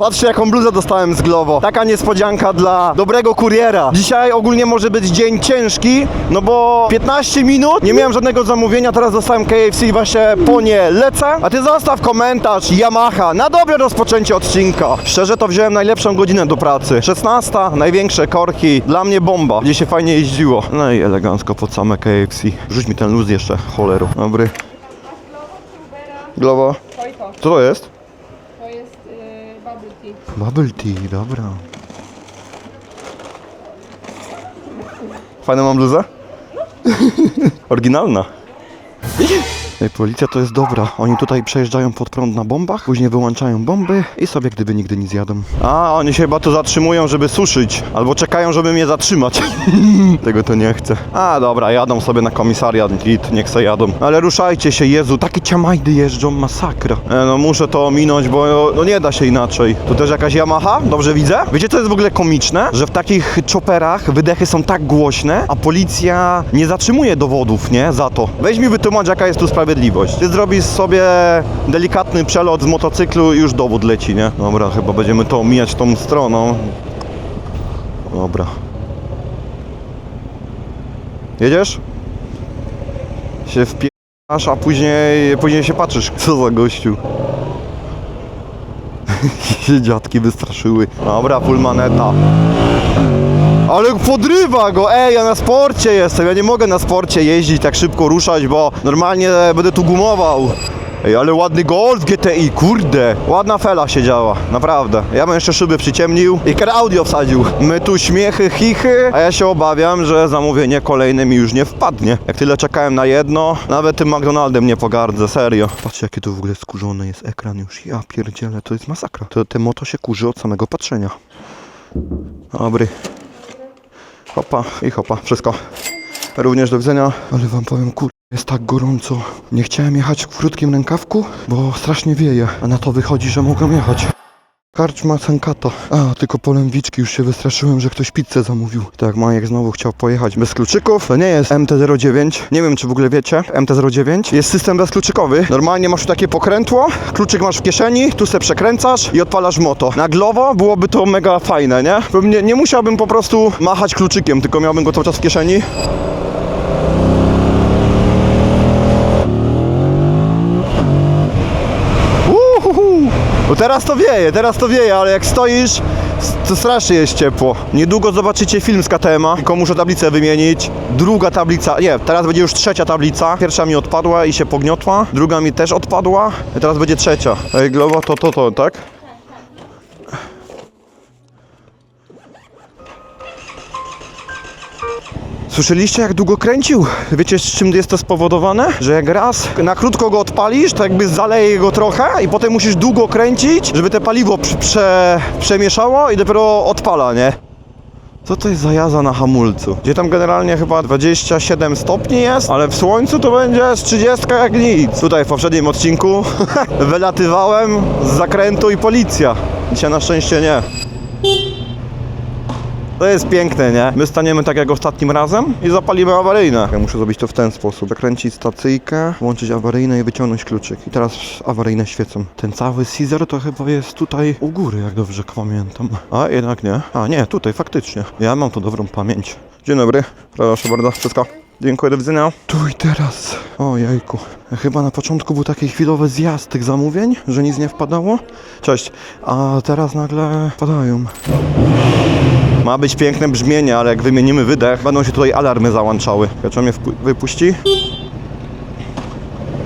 Patrzcie jaką bluzę dostałem z Glovo. Taka niespodzianka dla dobrego kuriera. Dzisiaj ogólnie może być dzień ciężki, no bo 15 minut, nie miałem żadnego zamówienia, teraz dostałem KFC i właśnie po nie lecę. A ty zostaw komentarz Yamaha na dobre rozpoczęcie odcinka. Szczerze to wziąłem najlepszą godzinę do pracy. 16, największe korki, dla mnie bomba, gdzie się fajnie jeździło. No i elegancko pod same KFC. Rzuć mi ten luz jeszcze, cholero. Dobry. Glovo. Co to jest? Bubble tea. Bubble tea, dobra. Fajną mam bluzę? Oryginalna. Ej, policja to jest dobra. Oni tutaj przejeżdżają pod prąd na bombach, później wyłączają bomby i sobie gdyby nigdy nic jadą. A, oni się chyba tu zatrzymują, żeby suszyć. Albo czekają, żeby mnie zatrzymać. Tego to nie chcę. A, dobra, jadą sobie na komisariat, git, niech se jadą. Ale ruszajcie się, Jezu, takie ciamajdy jeżdżą, masakra. E, no muszę to ominąć, bo no, nie da się inaczej. Tu też jakaś Yamaha? Dobrze widzę? Wiecie, co jest w ogóle komiczne? Że w takich chopperach wydechy są tak głośne, a policja nie zatrzymuje dowodów, nie? Za to. Weź mi wytłumacz, jaka jest tu sprawiedliwość. Ty zrobisz sobie delikatny przelot z motocyklu i już dowód leci, nie? Dobra, chyba będziemy to omijać tą stroną. Dobra. Jedziesz? Się wpierasz, a później, później się patrzysz, co za gościu. się dziadki wystraszyły. Dobra, full maneta. Ale podrywa go! Ej, ja na sporcie jestem, ja nie mogę na sporcie jeździć, tak szybko ruszać, bo normalnie będę tu gumował. Ej, ale ładny Golf GTI, kurde. Ładna fela się działa, naprawdę. Ja bym jeszcze szyby przyciemnił i car audio wsadził. My tu śmiechy, chichy, a ja się obawiam, że zamówienie kolejne mi już nie wpadnie. Jak tyle czekałem na jedno, nawet tym McDonaldem nie pogardzę, serio. Patrzcie, jakie tu w ogóle skurzony jest ekran już. Ja pierdzielę, to jest masakra. To, te moto się kurzy od samego patrzenia. Dobry. Hopa i hopa, wszystko. Również do widzenia. Ale wam powiem, kur... Jest tak gorąco. Nie chciałem jechać w krótkim rękawku, bo strasznie wieje. A na to wychodzi, że mogę jechać. Karczma Sankata. A, tylko po lęwiczki już się wystraszyłem, że ktoś pizzę zamówił. Tak, Majek znowu chciał pojechać bez kluczyków. To nie jest MT-09. Nie wiem, czy w ogóle wiecie. MT-09 jest system bezkluczykowy. Normalnie masz takie pokrętło, kluczyk masz w kieszeni, tu se przekręcasz i odpalasz moto. Na Glovo byłoby to mega fajne, nie? Nie, nie musiałbym po prostu machać kluczykiem, tylko miałbym go cały czas w kieszeni. Uhuhu. No teraz to wieje, teraz to wieje, ale jak stoisz, to strasznie jest ciepło. Niedługo zobaczycie film z KTM-a, tylko muszę tablicę wymienić. Druga tablica, nie, teraz będzie już trzecia tablica. Pierwsza mi odpadła i się pogniotła, druga mi też odpadła, teraz będzie trzecia. Ej, Glovo, to, to, to, tak? Słyszeliście jak długo kręcił? Wiecie z czym jest to spowodowane? Że jak raz na krótko go odpalisz, to jakby zaleje go trochę i potem musisz długo kręcić, żeby te paliwo prze, prze, przemieszało i dopiero odpala, nie? Co to jest za jazda na hamulcu? Gdzie tam generalnie chyba 27 stopni jest, ale w słońcu to będzie z 30 jak nic. Tutaj w poprzednim odcinku wylatywałem z zakrętu i policja. Dzisiaj na szczęście nie. To jest piękne, nie? My staniemy tak jak ostatnim razem i zapalimy awaryjne. Ja muszę zrobić to w ten sposób. Zakręcić stacyjkę, włączyć awaryjne i wyciągnąć kluczyk. I teraz awaryjne świecą. Ten cały Caesar to chyba jest tutaj u góry, jak dobrze pamiętam. A jednak nie. A nie, tutaj faktycznie. Ja mam tu dobrą pamięć. Dzień dobry. Proszę bardzo, wszystko. Dziękuję, do widzenia. Tu i teraz. O jajku. Chyba na początku był taki chwilowy zjazd tych zamówień, że nic nie wpadało. Cześć. A teraz nagle wpadają. Ma być piękne brzmienie, ale jak wymienimy wydech, będą się tutaj alarmy załączały. Czy mnie wypuści?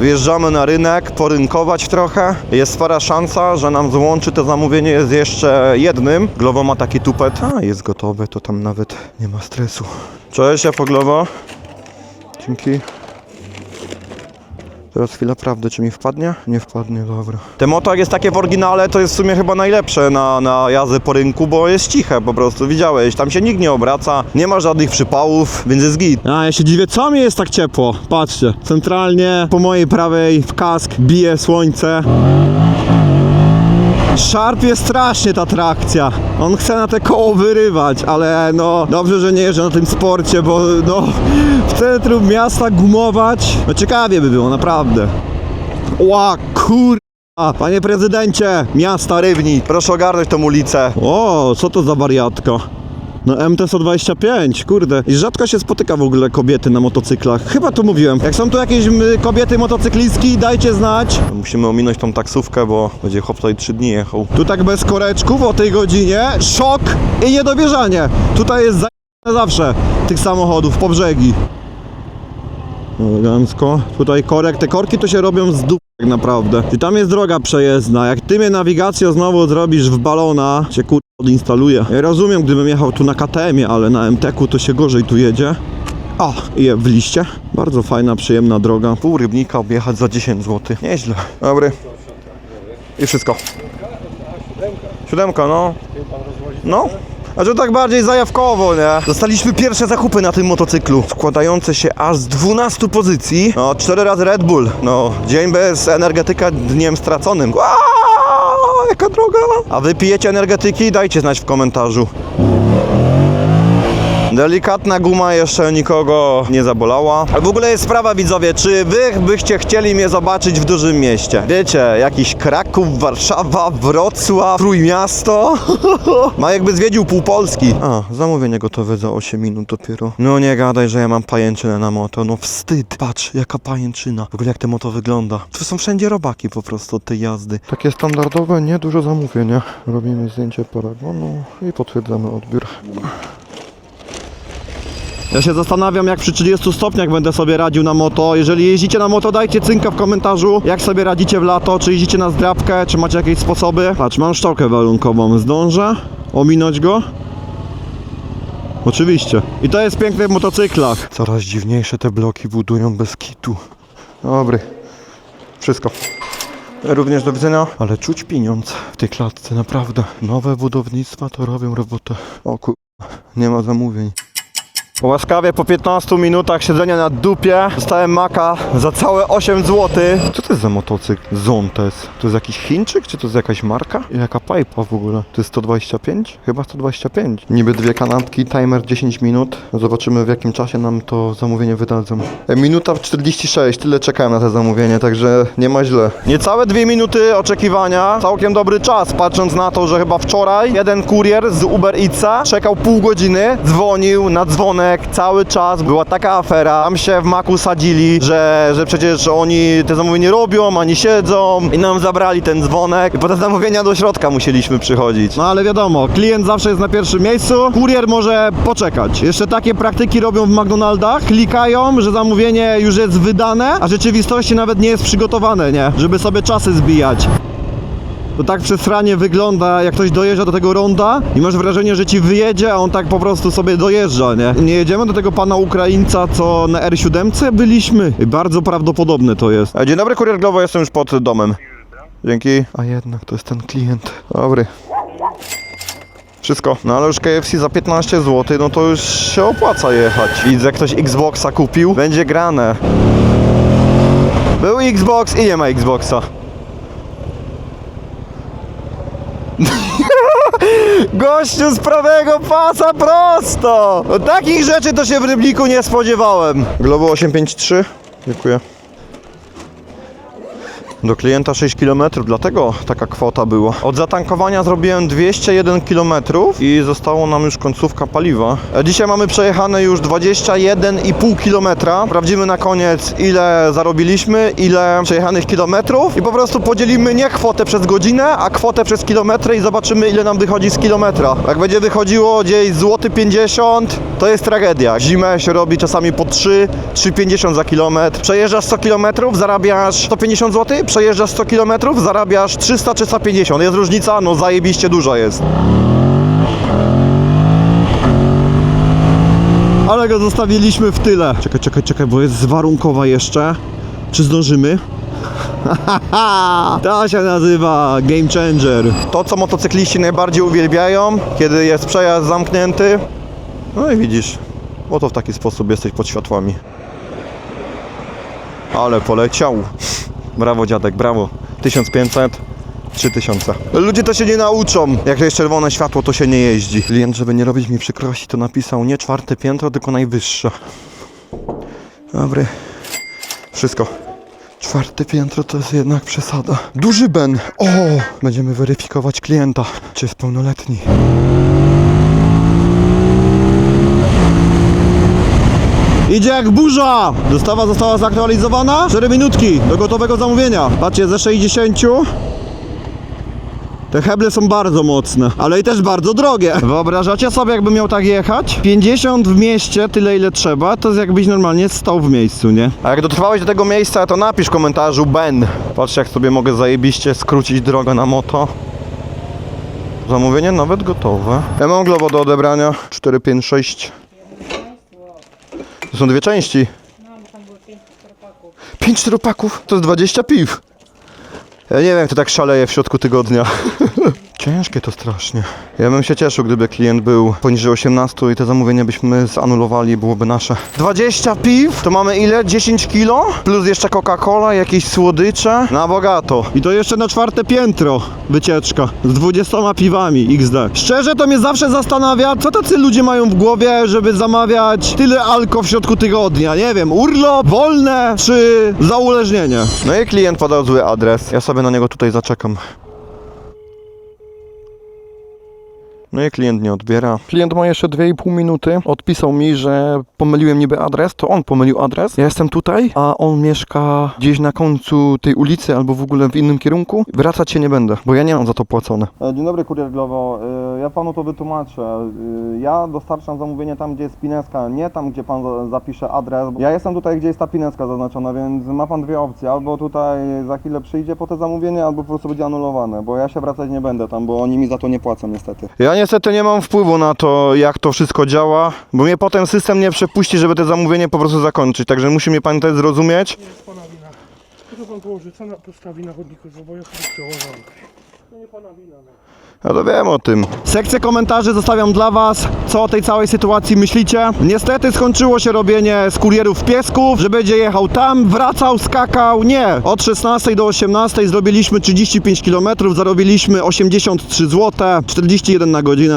Wjeżdżamy na rynek, porynkować trochę. Jest spora szansa, że nam złączy to zamówienie z jeszcze jednym. Glovo ma taki tupet. A, jest gotowe, to tam nawet nie ma stresu. Cześć, ja po Glovo. Dzięki. Teraz chwila prawdy, czy mi wpadnie? Nie wpadnie, dobra. Te moto jak jest takie w oryginale, to jest w sumie chyba najlepsze na, na jazdę po rynku, bo jest ciche po prostu, widziałeś, tam się nikt nie obraca, nie ma żadnych przypałów, więc jest git. A, ja się dziwię, co mi jest tak ciepło? Patrzcie, centralnie po mojej prawej w kask bije słońce. Szarpie strasznie ta trakcja. On chce na te koło wyrywać, ale no dobrze, że nie jeżdżę na tym sporcie, bo no w centrum miasta gumować. No ciekawie by było, naprawdę. Ła, kur... A, panie prezydencie, miasta Rybnik, proszę ogarnąć tą ulicę. O, co to za wariatka? No MT-125, kurde. I rzadko się spotyka w ogóle kobiety na motocyklach. Chyba to mówiłem. Jak są tu jakieś m, kobiety motocyklistki, dajcie znać. Musimy ominąć tą taksówkę, bo będzie chłop tutaj 3 dni jechał. Tu tak bez koreczków o tej godzinie. Szok i niedowierzanie. Tutaj jest za zawsze tych samochodów po brzegi. Elegancko. Tutaj korek. Te korki to się robią z dup tak naprawdę. I tam jest droga przejezdna. Jak ty mnie nawigację znowu zrobisz w balona, cię kur... odinstaluję. Ja rozumiem, gdybym jechał tu na KTM-ie, ale na MTK-u to się gorzej tu jedzie. I je w liście. Bardzo fajna, przyjemna droga. Pół rybnika objechać za 10 zł. Nieźle. Dobry. I wszystko. Siódemka, no. No. A to tak bardziej zajawkowo, nie? Dostaliśmy pierwsze zakupy na tym motocyklu, składające się aż z 12 pozycji. No, 4 razy Red Bull. No, dzień bez energetyka dniem straconym. Jaka droga! A wy pijecie energetyki? Dajcie znać w komentarzu. Delikatna guma jeszcze nikogo nie zabolała. W ogóle jest sprawa widzowie, czy wy byście chcieli mnie zobaczyć w dużym mieście? Wiecie, jakiś Kraków, Warszawa, Wrocław, Trójmiasto? Ma jakby zwiedził pół Polski. A, zamówienie gotowe za 8 minut dopiero. No nie gadaj, że ja mam pajęczynę na moto. No wstyd. Patrz, jaka pajęczyna. W ogóle jak te moto wygląda. Tu są wszędzie robaki po prostu od tej jazdy. Takie standardowe, nie dużo zamówienia. Robimy zdjęcie paragonu i potwierdzamy odbiór. Ja się zastanawiam, jak przy 30 stopniach będę sobie radził na moto. Jeżeli jeździcie na moto, dajcie cynka w komentarzu, jak sobie radzicie w lato, czy jeździcie na zdrabkę, czy macie jakieś sposoby. Patrz, mam szczokę warunkową, zdążę ominąć go? Oczywiście. I to jest piękne w motocyklach. Coraz dziwniejsze te bloki budują bez kitu. Dobry. Wszystko. Również do widzenia. Ale czuć pieniądz w tej klatce, naprawdę. Nowe budownictwa to robią robotę. O kur... Nie ma zamówień. Łaskawie po 15 minutach siedzenia na dupie dostałem maka za całe 8 zł. Co to jest za motocykl? Zontes. To jest jakiś Chińczyk, czy to jest jakaś marka? Jaka pipa w ogóle? To jest 125? Chyba 125. Niby dwie kanapki, timer 10 minut. Zobaczymy w jakim czasie nam to zamówienie wydadzą. E, Minuta w 46, tyle czekałem na to zamówienie, także nie ma źle. Niecałe dwie minuty oczekiwania, całkiem dobry czas, patrząc na to, że chyba wczoraj jeden kurier z Uber Eatsa czekał pół godziny, dzwonił na dzwonek cały czas, była taka afera, tam się w maku sadzili, że, że przecież oni te zamówienie robią, ani siedzą i nam zabrali ten dzwonek i po te zamówienia do środka musieliśmy przychodzić. No ale wiadomo, klient zawsze jest na pierwszym miejscu, kurier może poczekać. Jeszcze takie praktyki robią w McDonaldach, klikają, że zamówienie już jest wydane, a w rzeczywistości nawet nie jest przygotowane, nie? Żeby sobie czasy zbijać. To tak przesranie wygląda, jak ktoś dojeżdża do tego ronda i masz wrażenie, że ci wyjedzie, a on tak po prostu sobie dojeżdża, nie? Nie jedziemy do tego pana Ukraińca, co na R7 byliśmy. I bardzo prawdopodobne to jest. Dzień dobry, kurier Glovo, jestem już pod domem. Dzięki. A jednak to jest ten klient. Dobry. Wszystko. No ale już KFC za 15 zł, no to już się opłaca jechać. Widzę, ktoś Xboxa kupił. Będzie grane. Był Xbox i nie ma Xboxa. Gościu z prawego pasa prosto! Takich rzeczy to się w Rybniku nie spodziewałem. Globo 853. Dziękuję. Do klienta 6 km, dlatego taka kwota była. Od zatankowania zrobiłem 201 km i zostało nam już końcówka paliwa. A Dzisiaj mamy przejechane już 21,5 km. Sprawdzimy na koniec ile zarobiliśmy, ile przejechanych kilometrów i po prostu podzielimy nie kwotę przez godzinę, a kwotę przez kilometry i zobaczymy ile nam wychodzi z kilometra. Jak będzie wychodziło gdzieś złoty 50, to jest tragedia. Zimę się robi czasami po 3, 3,50 za kilometr. Przejeżdżasz 100 km, zarabiasz 150 zł, przejeżdżasz 100 km, zarabiasz 300 czy 150. Jest różnica? No zajebiście duża jest. Ale go zostawiliśmy w tyle. Czekaj, czekaj, czekaj, bo jest warunkowa jeszcze. Czy zdążymy? to się nazywa Game Changer. To, co motocykliści najbardziej uwielbiają, kiedy jest przejazd zamknięty. No i widzisz, oto w taki sposób jesteś pod światłami. Ale poleciał. Brawo dziadek, brawo. 1500, 3000. Ludzie to się nie nauczą. Jak jest czerwone światło, to się nie jeździ. Klient, żeby nie robić mi przykrości, to napisał nie czwarte piętro, tylko najwyższe. Dobry. Wszystko. Czwarte piętro to jest jednak przesada. Duży Ben. O! Będziemy weryfikować klienta, czy jest pełnoletni. Idzie jak burza! Dostawa została zaktualizowana. 4 minutki do gotowego zamówienia. Patrzcie, ze 60. Te heble są bardzo mocne, ale i też bardzo drogie. Wyobrażacie sobie, jakbym miał tak jechać? 50 w mieście, tyle ile trzeba, to jest jakbyś normalnie stał w miejscu, nie? A jak dotrwałeś do tego miejsca, to napisz w komentarzu Ben. Patrzcie, jak sobie mogę zajebiście skrócić drogę na moto. Zamówienie nawet gotowe. Ja mam globo do odebrania. 4, 5, 6. To są dwie części. No, tam było pięć czteropaków. 5 czteropaków to jest 20 piw. Ja nie wiem, jak to tak szaleje w środku tygodnia. Ciężkie to strasznie. Ja bym się cieszył, gdyby klient był poniżej 18 i te zamówienie byśmy zanulowali, byłoby nasze. 20 piw? To mamy ile? 10 kilo? Plus jeszcze Coca-Cola, jakieś słodycze. Na bogato. I to jeszcze na czwarte piętro wycieczka. Z 20 piwami XD. Szczerze to mnie zawsze zastanawia, co tacy ludzie mają w głowie, żeby zamawiać tyle alko w środku tygodnia. Nie wiem, urlop, wolne czy zauleżnienie. No i klient podał zły adres. Ja sobie na niego tutaj zaczekam. No i klient nie odbiera. Klient ma jeszcze 2,5 minuty. Odpisał mi, że pomyliłem niby adres, to on pomylił adres. Ja jestem tutaj, a on mieszka gdzieś na końcu tej ulicy albo w ogóle w innym kierunku. Wracać się nie będę, bo ja nie mam za to płacone. Dzień dobry, kurier Glovo. Y, Ja panu to wytłumaczę. Y, Ja dostarczam zamówienie tam, gdzie jest pineska, nie tam, gdzie pan za- zapisze adres. Ja jestem tutaj, gdzie jest ta pineska zaznaczona, więc ma pan dwie opcje. Albo tutaj za chwilę przyjdzie po te zamówienie, albo po prostu będzie anulowane, bo ja się wracać nie będę tam, bo oni mi za to nie płacą niestety. Ja niestety nie mam wpływu na to, jak to wszystko działa, bo mnie potem system nie przepuści, żeby te zamówienie po prostu zakończyć, także musi mnie pan też zrozumieć. Nie jest pana wina. To pan położy, co na, postawi na chodniku z oboje przełożonych. To nie pana wina. No. Ja to wiem o tym. Sekcję komentarzy zostawiam dla Was. Co o tej całej sytuacji myślicie? Niestety skończyło się robienie z kurierów piesków, że będzie jechał tam, wracał, skakał. Nie. Od 16 do 18 zrobiliśmy 35 km, zarobiliśmy 83 zł, 41 na godzinę.